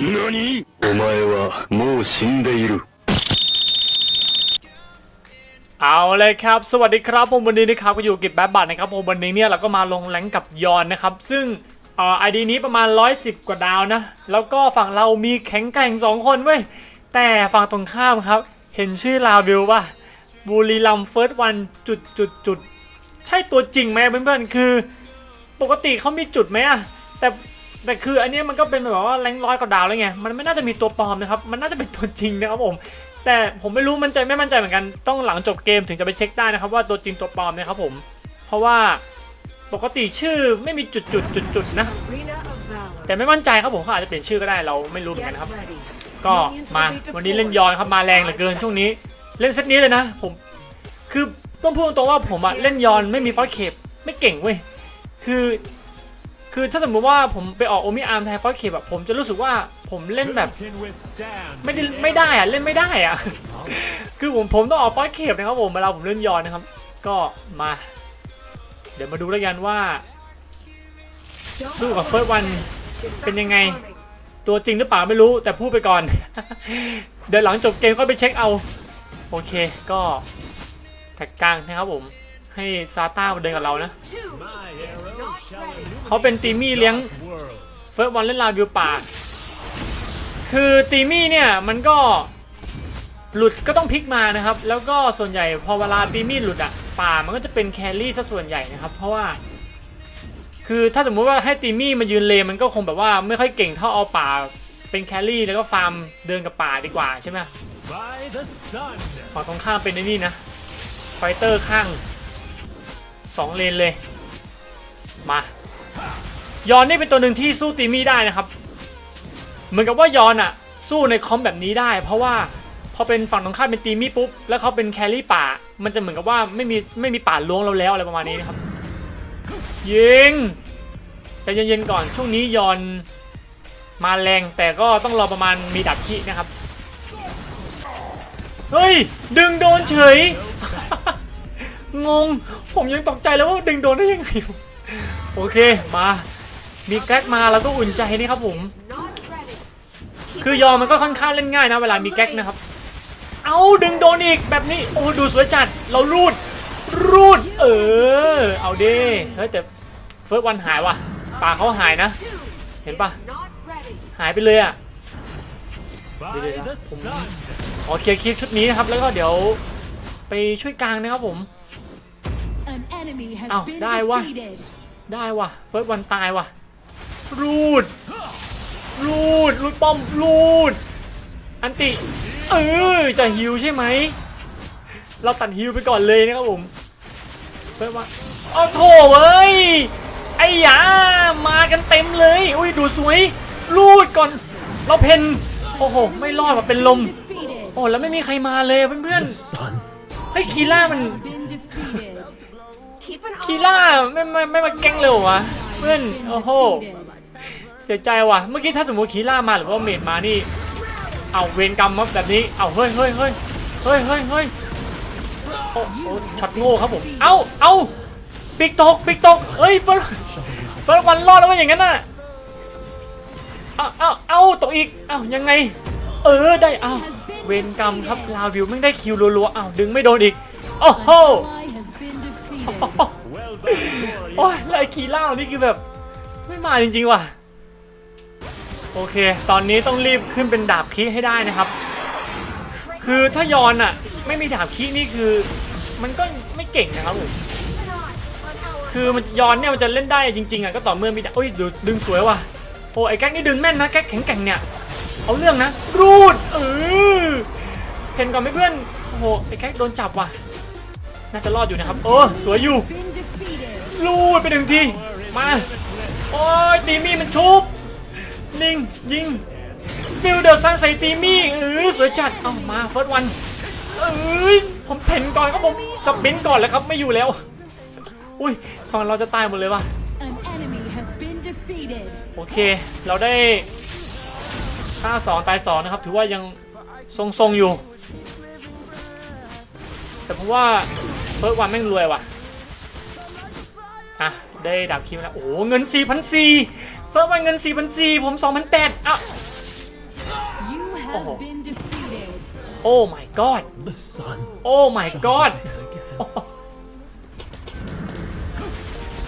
何お前はもう死んでいるเอาเลยครับ สวัสดีครับผมวันนี้นะครับก็อยู่กิจแบดบัตนะครับผมวันนี้เนี่ยเราก็มาลงแรงกับยอนนะครับ ซึ่งไอดีนี้ประมาณ 110 กว่าดาวนะ แล้วก็ฝั่งเรามีแข็งแกร่งสองคนเว้ย แต่ฝั่งตรงข้ามครับ เห็นชื่อลาวิวป่ะบูรีลัมเฟิร์สวันจุดจุดจุดใช่ตัวจริงไหมเพื่อนๆ คือ ปกติเขามีจุดไหมอะแต่ แต่คืออันนี้มันก็เป็นแบบว่าแรงร้อยกว่าดาวแล้วไง มันไม่น่าจะมีตัวปลอมนะครับ มันน่าจะเป็นตัวจริงนะครับผม แต่ผมไม่รู้มั่นใจไม่มั่นใจเหมือนกัน ต้องหลังจบเกมถึงจะไปเช็คได้นะครับว่าตัวจริงตัวปลอมนะครับผม เพราะว่าปกติชื่อไม่มีจุดจุดจุดจุดนะ แต่ไม่มั่นใจครับผมเขาอาจจะเปลี่ยนชื่อก็ได้เราไม่รู้เหมือนกันครับ ก็มาวันนี้เล่นยอนครับมาแรงเหลือเกินช่วงนี้ เล่นเซตนี้เลยนะ ผมคือต้องพูดตรงว่าผมอะเล่นยอนไม่มีฟอสเคปไม่เก่งเว้ยคือ คือถ้าสมมติว่าผมไปออกโอมิอาร์มแทนฟอสเคปแบบผมจะรู้สึกว่าผมเล่นแบบไม่ได้ไม่ได้อะเล่นไม่ได้อะคือผมผมต้องออกฟอสเคปนะครับผมเวลาผมเล่นยอนนะครับ ก็มา เดี๋ยวมาดูแล้วกันว่า สู้กับเฟิร์สวันเป็นยังไง ตัวจริงหรือเปล่าไม่รู้แต่พูดไปก่อน เดี๋ยวหลังจบเกมก็ไปเช็คเอา โอเคก็แท็กกลางนะครับผม ให้ซาต้ามาเดินกับเรานะ เขาเป็นตีมี่เลี้ยงเฟิร์สวันเล่นลาวิวป่า คือตีมี่เนี่ยมันก็หลุดก็ต้องพลิกมานะครับ แล้วก็ส่วนใหญ่พอเวลาตีมี่หลุดอะป่ามันก็จะเป็นแครี่ซะส่วนใหญ่นะครับ เพราะว่า คือถ้าสมมุติว่าให้ตีมี่มายืนเลนมันก็คงแบบว่าไม่ค่อยเก่งเท่าเอาป่าเป็นแครี่แล้วก็ฟาร์มเดินกับป่าดีกว่าใช่ไหมฝั่งตรงข้ามเป็นไอ้นี่นะไฟเตอร์ข้างสองเลนเลย มา ยอนนี่เป็นตัวหนึ่งที่สู้ตีมี่ได้นะครับ เหมือนกับว่ายอนอะสู้ในคอมแบบนี้ได้ เพราะว่าพอเป็นฝั่งตรงข้ามเป็นตีมี่ปุ๊บแล้วเขาเป็นแครี่ป่า มันจะเหมือนกับว่าไม่มีไม่มีป่าล้วงเราแล้วอะไรประมาณนี้นะครับ ยิงใจเย็นๆก่อนช่วงนี้ยอนมาแรงแต่ก็ต้องรอประมาณมีดับขี้นะครับ เฮ้ย ดึงโดนเฉย งง ผมยังตกใจแล้วว่าดึงโดนได้ยังไง โอเคมา มีแก๊กมาแล้วก็อุ่นใจนี่ครับผม Not ready. คือยอมมันก็ค่อนข้างเล่นง่ายนะ เวลามีแก๊กนะครับ เอาดึงโดนอีกแบบนี้โอ้ดูสวยจัดเรารูด รูด เออ เอาเด้เฮ้ยแต่เฟิร์สวันหายว่ะป่าเขาหายนะ Two เห็นปะ not ready. หายไปเลยอะเดี๋ยวๆนะผมขอเคลียร์คลิปชุดนี้นะครับ แล้วก็เดี๋ยวไปช่วยกลางนะครับผม An enemy has Ow, been die quá. ได้ว่ะเฟิร์สวันตายว่ะรูดรูดรูดป้อมรูดอันติเออจะฮิวใช่ไหมเราตัดฮิวไปก่อนเลยนะครับผมเฟิร์สวันเอาโถเว้ยไอ้ยามากันเต็มเลยอุ้ยดูสวยรูดก่อน เราเพนโอ้โห ไม่รอดว่ะเป็นลม โอ้แล้วไม่มีใครมาเลยเพื่อนๆเฮ้ยคีล่ามัน คี eye ล่าไม่ไม่ไม่มาแกล้งเร็ววะเพื่อน Been โอ้โห defeated. เสียใจว่ะเมื่อกี้ถ้าสมมติคีล่ามาหรือว่าเมดมานี่เอาเวรกรรมมาแบบนี้เอาเฮ้ยเฮ้ยเฮ้ยเฮ้ยเฮ้ยเฮ้ยโอ้โหช็อตโง่ครับผมเอาเอาปิกตกปิกตกเอ้ยเฟิร์สเฟิร์สวันรอดแล้วว่าอย่างนั้นน่ะเอาเอาเอาตกอีกเอายังไง เออได้เอาเวรกรรมครับลาวิวไม่งได้คิวรัวๆเอาดึงไม่โดนอีกโอ้โห โอ้ยไอ้คีล่านี่คือแบบ ไม่มาจริงๆว่ะ โอเค ตอนนี้ต้องรีบขึ้นเป็นดาบคีให้ได้นะครับ คือถ้ายอนอะไม่มีดาบคีนี่คือ มันก็ไม่เก่งนะครับผมคือมันยอนเนี่ยมันจะเล่นได้จริงๆอะก็ต่อเมื่อมีดาบโอ้ยด,ดึงสวยว่ะโอ้ไอ้แก๊กนี่ดึงแม่นนะแก๊กแข็งแกร่งเนี่ยเอาเรื่องนะรูดเออเห็นก่อนไหมเพื่อนโอ้โหไอ้แก๊กโดนจับว่ะ น่าจะรอดอยู่นะครับเออสวยอยู่ Been defeated. ลูดไปหนึ่งทีมาโอ้ยตีมี่มันชุบนิ่งยิงฟิลเดอร์ซันใส่ตีมี่เออสวยจัดเอามาเฟิร์สวันเอ้ยผมเพ่นก่อนครับผมสปรินต์ก่อนแล้วครับไม่อยู่แล้วอุ้ยฝั่งเราจะตายหมดเลยว่ะ An enemy has been defeated. โอเค เราได้ฆ่าสองตายสองนะครับ ถือว่ายังทรงๆอยู่ แต่ผมว่า เฟิร์สวันแม่งรวยว่ะ อะ ได้ดับคิวแล้ว โอ้โหเงิน 4,400เฟิร์สวันเงิน 4,400ผม 2,800อะโอ้โห have been defeated. โอ้ my god The sun โอ้ my god rise again.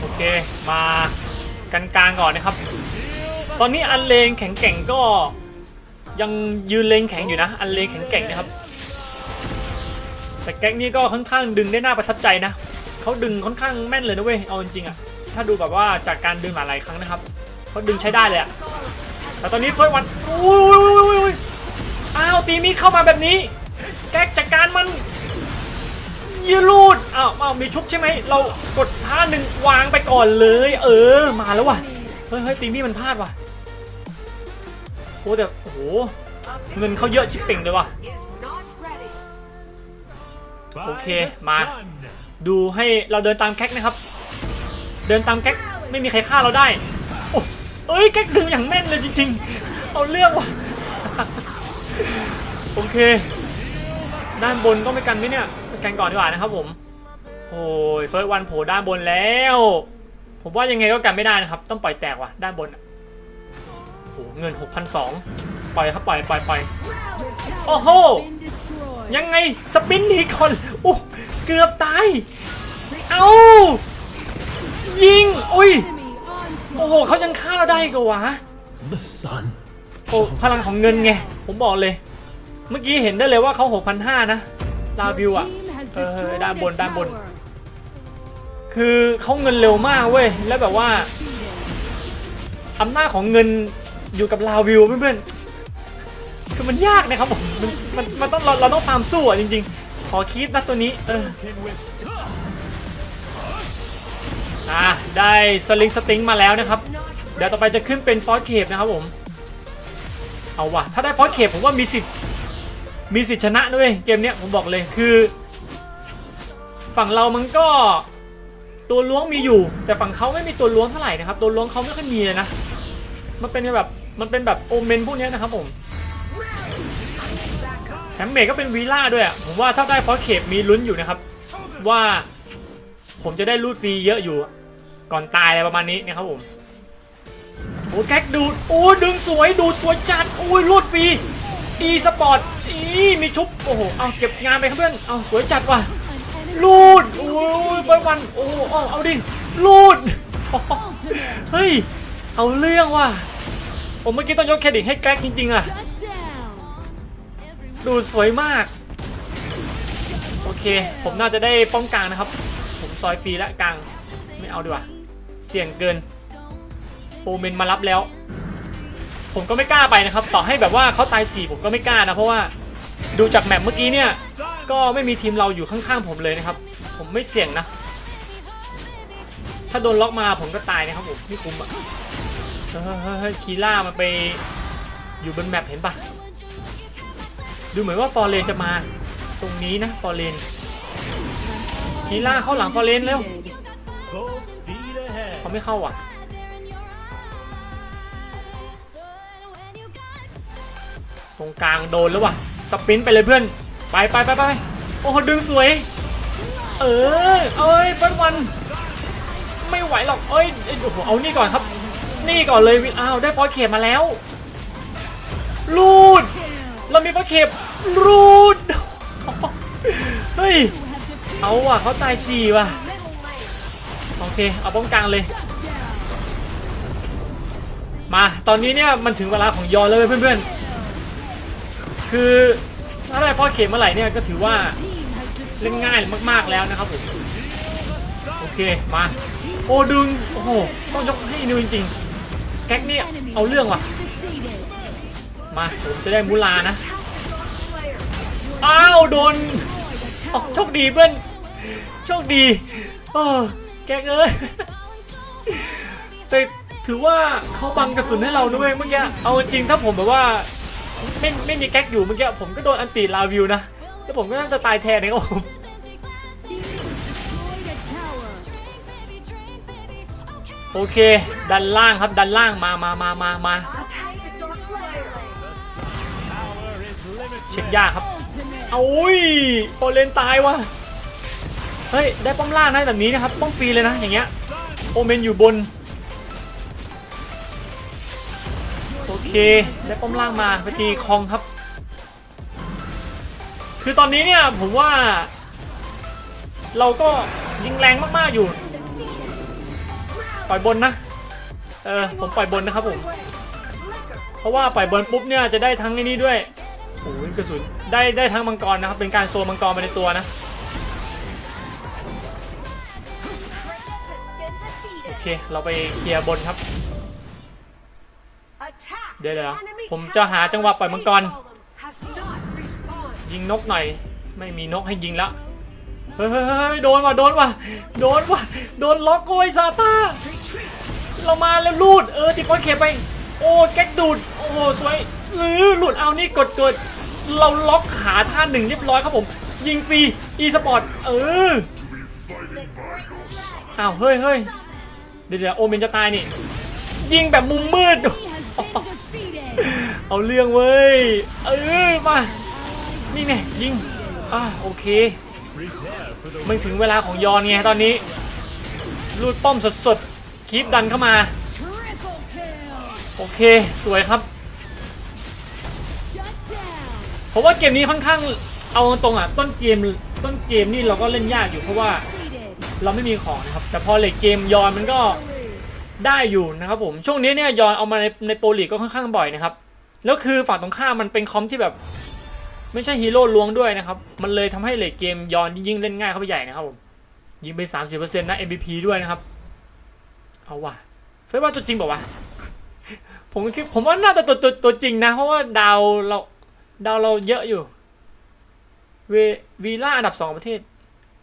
โอเค มากันกลางก่อนนะครับ ตอนนี้อันเลนแข็งแกร่งก็ยังยืนเลนแข็งอยู่นะ อันเลนแข็งแกร่งนะครับ แต่แก๊กนี่ก็ค่อนข้างดึงได้น่าประทับใจนะเขาดึงค่อนข้างแม่นเลยนะเว้ยเอาจริงๆอะถ้าดูแบบว่าจากการดึงมาหลายครั้งนะครับเขาดึงใช้ได้เลยอะแต่ตอนนี้เฟิร์สวันอุ้ยอ้าวตีมีเข้ามาแบบนี้ แก๊กจัดการมันยืรูดอ้าวอ้าวมีชุบใช่ไหมเรากดท่าหนึ่งวางไปก่อนเลย เออมาแล้วว่ะเฮ้ยเฮ้ยตีมี่มันพลาดว่ะโอ้แต่โอ้โหเงินเขาเยอะชิปเป่งเลยว่ะ โอเคมาดูให้เราเดินตามแก๊กนะครับ เดินตามแก๊กไม่มีใครฆ่าเราได้โอ้เอ้ยแก๊กดึงอย่างแม่นเลยจริงๆ เอาเรื่องว่ะโอเค ด้านบนก็ไม่กันไหมเนี่ยไปกันก่อนดีกว่านะครับผมโอ้ยเฟิร์สวันโผล่ด้านบนแล้ว ผมว่ายังไงก็กันไม่ได้นะครับ ต้องปล่อยแตกว่ะด้านบนโอ้โหเงิน 6,200 ปล่อยครับปล่อยปล่อยปล่อย Your Oh tower ho! Has been destroyed. ยังไงสปินหนีก่อนอู้เกือบตาย เอ้ายิง อุ้ย Enemy โอ้ onslaught. โหเขายังฆ่าเราได้อีก็วะ The sun โอ้พลังของเงินไง ผมบอกเลย เมื่อกี้เห็นได้เลยว่าเขา6,500นะลาวิว Your อะ team has เออ destroyed ด้านบน a ด้านบน tower. คือเขาเงินเร็วมากเว้ย แล้วแบบว่า Defeated. อำนาจของเงินอยู่กับลาวิวเพื่อนๆ คือมันยากนะครับผมมันมันมันต้องเราเราต้องฟาร์มสู้อะจริงๆ ขอคีปนะตัวนี้ เอออะได้สลิงสติงมาแล้วนะครับ เดี๋ยวต่อไปจะขึ้นเป็นฟอสเคปนะครับผม เอาว่ะ ถ้าได้ฟอสเคปผมว่ามีสิทธิ์มีสิทธิ์ชนะด้วยเกมเนี้ยผมบอกเลยคือ ฝั่งเรามันก็ตัวล้วงมีอยู่ แต่ฝั่งเขาไม่มีตัวล้วงเท่าไหร่นะครับ ตัวล้วงเขาไม่ค่อยมีเลยนะ มันเป็นแบบมันเป็นแบบโอเมนพวกนี้นะครับผม แถมเมกก็เป็นวีล่าด้วยอะผมว่าถ้าได้ฟอสเคปมีลุ้นอยู่นะครับ ว่าผมจะได้รูดฟรีเยอะอยู่ ก่อนตายอะไรประมาณนี้นะครับผมโอ้แก๊กดูดโอ้ดึงสวยดูดสวยจัดโอ้ยรูดฟรีอีสปอร์ตอีมีชุบโอ้โหเอาเก็บงานไปครับเพื่อนเอาสวยจัดว่ะ An enemy รูดโอ้ยเฟิร์สวันโอ้เอาเอาดิรูดเฮ้ยเอาเรื่องว่ะผมเมื่อกี้ต้องยกเครดิตให้แก๊กจริงๆอะ ดูสวยมาก โอเค ผมน่าจะได้ป้องกลางนะครับ ผมซอยฟรีและกลาง ไม่เอาดีกว่า เสี่ยงเกินโอเมนมารับแล้ว ผมก็ไม่กล้าไปนะครับ ต่อให้แบบว่าเขาตายสี่ผมก็ไม่กล้านะเพราะว่าดูจากแมปเมื่อกี้เนี่ย ก็ไม่มีทีมเราอยู่ข้างๆผมเลยนะครับ ผมไม่เสี่ยงนะ ถ้าโดนล็อกมาผมก็ตายนะครับผมไม่คุ้มอะเฮ้ยเฮ้ยเฮ้ยคีล่ามันไปอยู่บนแมปเห็นปะ ดูเหมือนว่าฟอร์เรนจะมา ตรงนี้นะฟอร์เรนคีล่าเข้าหลังฟอร์เรนเร็วเขาไม่เข้าอะตรงกลางโดนแล้วว่ะสปินไปเลยเพื่อนไปไปไปไปโอ้โหดึงสวย เออเอ้ยเปิ้ลวัน ไม่ไหวหรอกเอ้ยเอ้ยโอ้โหเอานี่ก่อนครับ นี่ก่อนเลยวิอ้าวได้ฟอสเคปมาแล้วรูด เรามีฟอสเคปรูดเฮ้ย เอาว่ะเขาตายสี่ว่ะ โอเค เอาป้องกลางเลย มา ตอนนี้เนี่ยมันถึงเวลาของยอนแล้วเว้ยเพื่อนๆ คือถ้าได้ฟอเข็มเมื่อไหร่เนี่ยก็ถือว่าเล่นง่ายมากๆแล้วนะครับผม โอเค มา โอ้ดึง โอ้โห ต้องยกให้นิวจริงๆ แก๊กเนี่ยเอาเรื่องว่ะ มาผมจะได้มูลานะ อ้าวโดนออ tower. โชคดีเพื่อน โชคดีเออแก๊กเอ้ยแต่ถือว่าเขาบังกระสุนให้เราด้วยเมื่อกี้ เอาจริงถ้าผมแบบว่าไม่ไม่มีแก๊กอยู่เมื่อกี้ผมก็โดนอันตีลาวิวนะ แล้วผมก็น่าจะตายแทนนะครับผมโอเค ดันล่างครับดันล่างมามามามามา เช็คยากครับเอาอุ้ยโอเลนตายว่ะเฮ้ยได้ป้อมล่างนะแบบนี้นะครับป้อมฟรีเลยนะอย่างเงี้ยโอเมนอยู่บนโอเคได้ป้อมล่างมาไปตีคองครับ คือตอนนี้เนี่ยผมว่า เราก็ยิงแรงมากๆอยู่ ปล่อยบนนะเออผมปล่อยบนนะครับผมเพราะว่าปล่อยบนปุ๊บเนี่ยจะได้ทั้งไอ้นี้ด้วย โอ้ยกระสุนได้ได้ทั้งมังกรนะครับ เป็นการโซนมังกรไปในตัวนะ โอเค เราไปเคลียร์บนครับ Attack. เดี๋ยวเดี๋ยว Enemy ผมจะหาจังหวะปล่อยมังกร Golem has not respawned. ยิงนกหน่อย ไม่มีนกให้ยิงแล้วเฮ้ยเฮ้ยเฮ้ยโดนว่ะโดนว่ะโดนว่ะโดนล็อกโอ้ยซาตาเรามาแล้วลูด เออติดบอลเข็บไป โอ้แก๊กดูด โอ้สวย เออหลุดเอานี่กดเกิดเราล็อกขาท่าหนึ่งเรียบร้อยครับผม ยิงฟรีอีสปอร์ตเอออ้าวเฮ้ยเฮ้ยเดี๋ยวเดี๋ยวโอเมนจะตายนี่ ยิงแบบมุมมืด เอาเรื่องเว้ย เออมา นี่ไงยิง อ่าโอเค มันถึงเวลาของยอนไงตอนนี้ ลูดป้อมสดๆ คีปดันเข้ามา โอเค สวยครับ ผมว่าเกมนี้ค่อนข้างเอาตรงอะต้นเกมต้นเกมนี่เราก็เล่นยากอยู่เพราะว่าเราไม่มีของนะครับ แต่พอเลทเกมยอนมันก็ได้อยู่นะครับผมช่วงนี้เนี่ยยอนเอามาในในโปรลีกก็ค่อนข้างบ่อยนะครับแล้วคือฝั่งตรงข้ามมันเป็นคอมที่แบบ ไม่ใช่ฮีโร่ลวงด้วยนะครับ มันเลยทำให้เลทเกมยอนยิ่งเล่นง่ายเข้าไปใหญ่นะครับผมยิงไป 30%นะ MVP ด้วยนะครับ เอาว่ะเฟซว่าตัวจริงบอกว่าผมคิดผมว่าน่าจะตัวตัวตัวจริงนะ เพราะว่าดาวเรา ดาวเราเยอะอยู่เววีล่าอันดับสองของประเทศ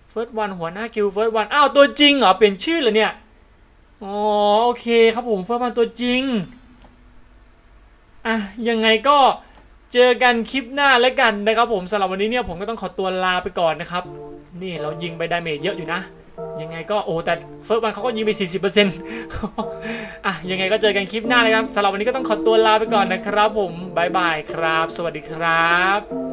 เฟิร์สวันหัวหน้ากิลเฟิร์สวันอ้าวตัวจริงเหรอเปลี่ยนชื่อเหรอเนี่ยอ๋อโอเคครับผมเฟิร์สวันตัวจริงอะยังไงก็เจอกันคลิปหน้าแล้วกันนะครับผมสำหรับวันนี้เนี่ยผมก็ต้องขอตัวลาไปก่อนนะครับ นี่เรายิงไปดาเมจเยอะอยู่นะ ยังไงก็โอ้แต่เฟิร์สวันเขาก็ยิงไป 40%อะยังไงก็เจอกันคลิปหน้าเลยครับสำหรับวันนี้ก็ต้องขอตัวลาไปก่อนนะครับผมบายบายครับ สวัสดีครับ